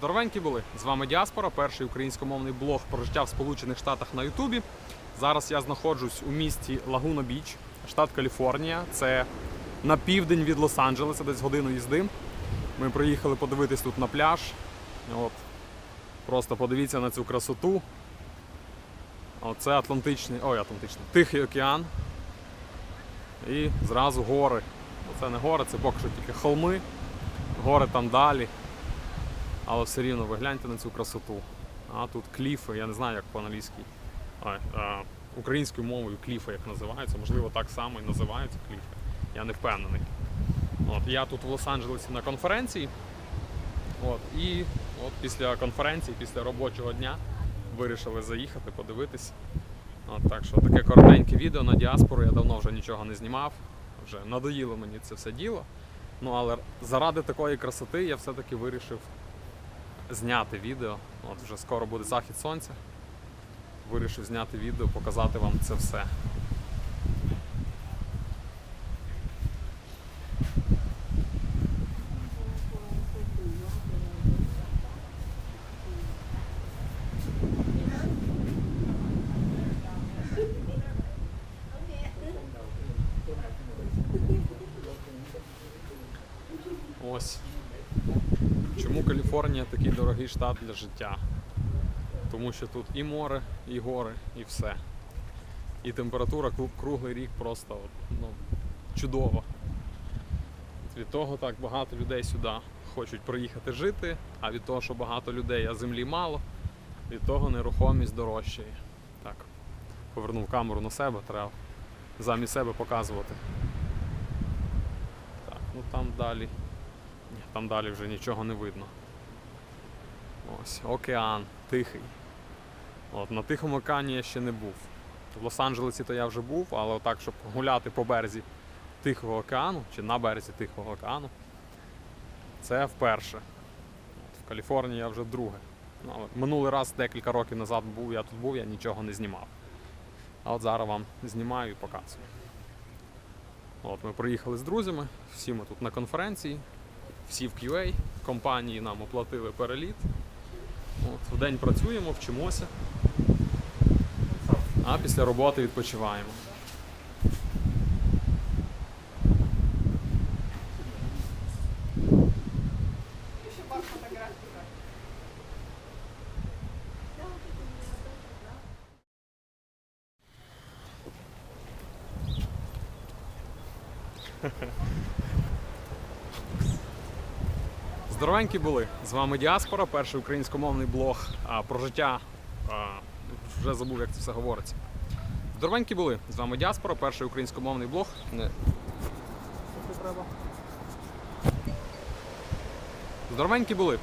Здоровенькі були! З вами Діаспора, перший українськомовний блог про життя в Сполучених Штатах на Ютубі. Зараз я знаходжусь у місті Лагуна Біч, штат Каліфорнія. Це на південь від Лос-Анджелеса, десь годину їзди. Ми приїхали подивитись тут на пляж. От. Просто подивіться на цю красоту. Оце Атлантичний, ой, Атлантичний, Тихий океан. І зразу гори. Це не гори, це поки що тільки холми. Гори там далі. Але все рівно ви гляньте на цю красоту. А тут кліфи, я не знаю, як по-англійськи. Українською мовою кліфи як називаються. Можливо, так само і називаються кліфи. Я не впевнений. От, я тут в Лос-Анджелесі на конференції. От, і от після конференції, після робочого дня вирішили заїхати, подивитись. Так що таке коротеньке відео на діаспору. Я давно вже нічого не знімав. Вже надоїло мені це все діло. Ну але заради такої красоти я все-таки вирішив зняти відео. От вже скоро буде захід сонця. Вирішив зняти відео, показати вам це все. Ось. Чому Каліфорнія такий дорогий штат для життя? Тому що тут і море, і гори, і все. І температура круглий рік просто ну, чудова. Від того так багато людей сюди хочуть приїхати жити, а від того, що багато людей, а землі мало, від того нерухомість дорожчає. Так, повернув камеру на себе, треба замість себе показувати. Так, ну там далі. Ні, там далі вже нічого не видно. Ось, океан, тихий. От, на Тихому океані я ще не був. В Лос-Анджелесі то я вже був, але отак, щоб гуляти по березі Тихого океану чи на березі Тихого океану, це вперше. От, в Каліфорнії я вже вдруге. Ну, але минулий раз декілька років назад був, я тут був, я нічого не знімав. А от зараз вам знімаю і показую. От ми приїхали з друзями, всі ми тут на конференції, всі в QA, компанії нам оплатили переліт. От, вдень працюємо, вчимося, а після роботи відпочиваємо. Здоровенькі були! З вами Діаспора, перший українськомовний блог а, про життя. А, вже забув, як це все говориться. Здоровенькі були! З вами Діаспора, перший українськомовний блог. Не. Здоровенькі були!